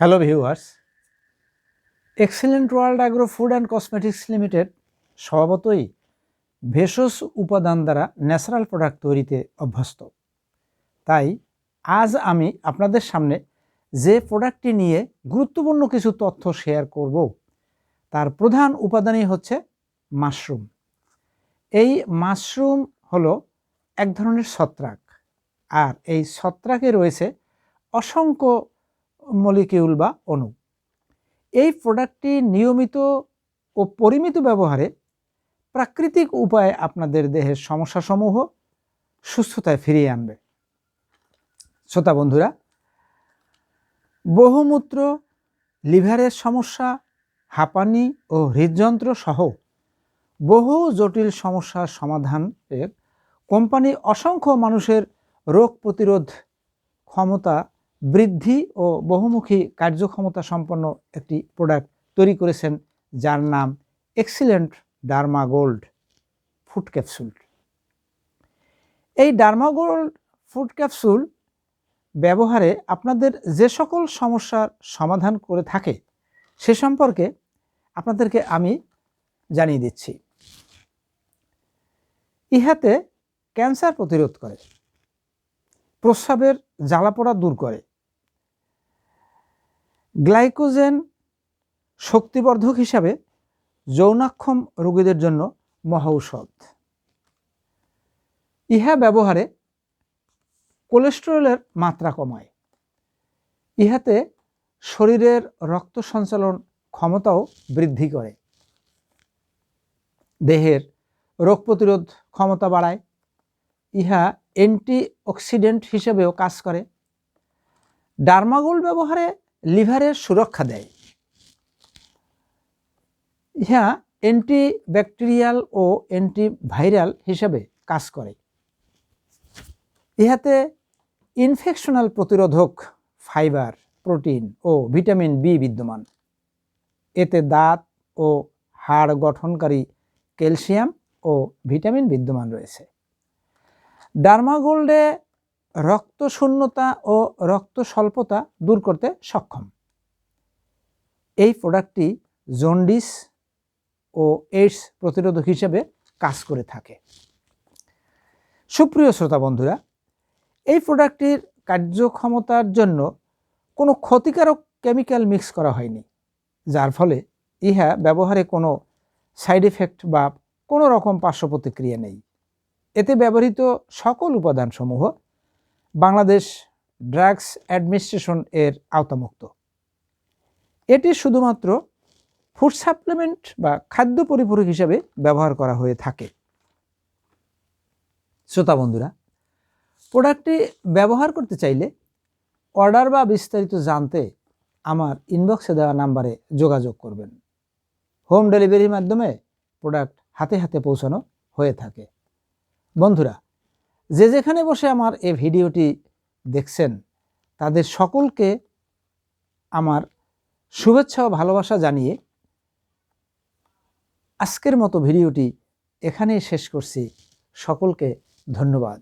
Hello viewers excellent world agro food and cosmetics limited স্বভাবতই ভেষজ উপাদান দ্বারা ন্যাচারাল প্রোডাক্ট তৈরিতে অভ্যস্ত। তাই আজ আমি আপনাদের সামনে যে প্রোডাক্টটি নিয়ে গুরুত্বপূর্ণ কিছু তথ্য শেয়ার করব, তার প্রধান উপাদানই হচ্ছে মাশরুম এই মাশরুম হলো এক ধরনের ছত্রাক, আর এই ছত্রাকে রয়েছে অসংখ্য মলিকিউল বা অণু। এই প্রোডাক্টটি নিয়মিত ও পরিমিত ব্যবহারে প্রাকৃতিক উপায়ে আপনাদের দেহের সমস্যাসমূহ সুস্থতায় ফিরিয়ে আনবে। শ্রোতা বন্ধুরা, বহুমূত্র, লিভারের সমস্যা, হাঁপানি ও হৃদযন্ত্র সহ বহু জটিল সমস্যার সমাধানের কোম্পানি অসংখ্য মানুষের রোগ প্রতিরোধ ক্ষমতা বৃদ্ধি ও বহুমুখী কার্যক্ষমতা সম্পন্ন একটি প্রোডাক্ট তৈরি করেছেন, যার নাম excellent derma gold food capsule এই ডার্মা গোল্ড ফুড ক্যাপসুল ব্যবহারে আপনাদের যে সকল সমস্যার সমাধান করে থাকে, সে সম্পর্কে আপনাদেরকে আমি জানিয়ে দিচ্ছি। ইহাতে ক্যান্সার প্রতিরোধ করে, প্রস্রাবের জ্বালাপোড়া দূর করে গ্লাইকোজেন শক্তিবর্ধক হিসাবে যৌনাক্ষম রোগীদের জন্য মহৌষধ ইহা ব্যবহারে কোলেস্টেরলের মাত্রা কমায়। ইহাতে শরীরের রক্ত সঞ্চালন ক্ষমতাও বৃদ্ধি করে। দেহের রোগ প্রতিরোধ ক্ষমতা বাড়ায়। ইহা অ্যান্টি অক্সিডেন্ট হিসেবেও কাজ করে। ডার্মাগোল ব্যবহারে লিভারের সুরক্ষা দেয়। ইহা অ্যান্টি ব্যাকটেরিয়াল ও অ্যান্টিভাইরাল হিসেবে কাজ করে। ইহাতে ইনফেকশনাল প্রতিরোধক ফাইবার, প্রোটিন ও ভিটামিন বি বিদ্যমান। এতে দাঁত ও হাড় গঠনকারী ক্যালসিয়াম ও ভিটামিন বিদ্যমান রয়েছে। ডার্মাগোল্ডে রক্ত শূন্যতা ও রক্ত স্বল্পতা দূর করতে সক্ষম। এই প্রোডাক্টটি জন্ডিস ও এইডস প্রতিরোধক হিসেবে কাজ করে থাকে। সুপ্রিয় শ্রোতা বন্ধুরা, এই প্রোডাক্টটির কার্যক্ষমতার জন্য কোনো ক্ষতিকারক কেমিক্যাল মিক্স করা হয়নি, যার ফলে ইহা ব্যবহারে কোনো সাইড এফেক্ট বা কোনো রকম পার্শ্ব প্রতিক্রিয়া নেই। এতে ব্যবহৃত সকল উপাদানসমূহ বাংলাদেশ ড্রাগস অ্যাডমিনিস্ট্রেশন এর আওতামুক্ত। এটি শুধুমাত্র ফুড সাপ্লিমেন্ট বা খাদ্য পরিপূরক হিসাবে ব্যবহার করা হয়ে থাকে। শ্রোতা বন্ধুরা, প্রোডাক্টটি ব্যবহার করতে চাইলে অর্ডার বা বিস্তারিত জানতে আমার ইনবক্সে দেওয়া নাম্বারে যোগাযোগ করবেন। হোম ডেলিভারির মাধ্যমে প্রোডাক্ট হাতে হাতে পৌঁছানো হয়ে থাকে। বন্ধুরা যে যেখানে বসে আমার এই ভিডিওটি দেখছেন, তাদের সকলকে আমার শুভেচ্ছা ও ভালোবাসা জানিয়ে আজকের মতো ভিডিওটি এখানেই শেষ করছি। সকলকে ধন্যবাদ।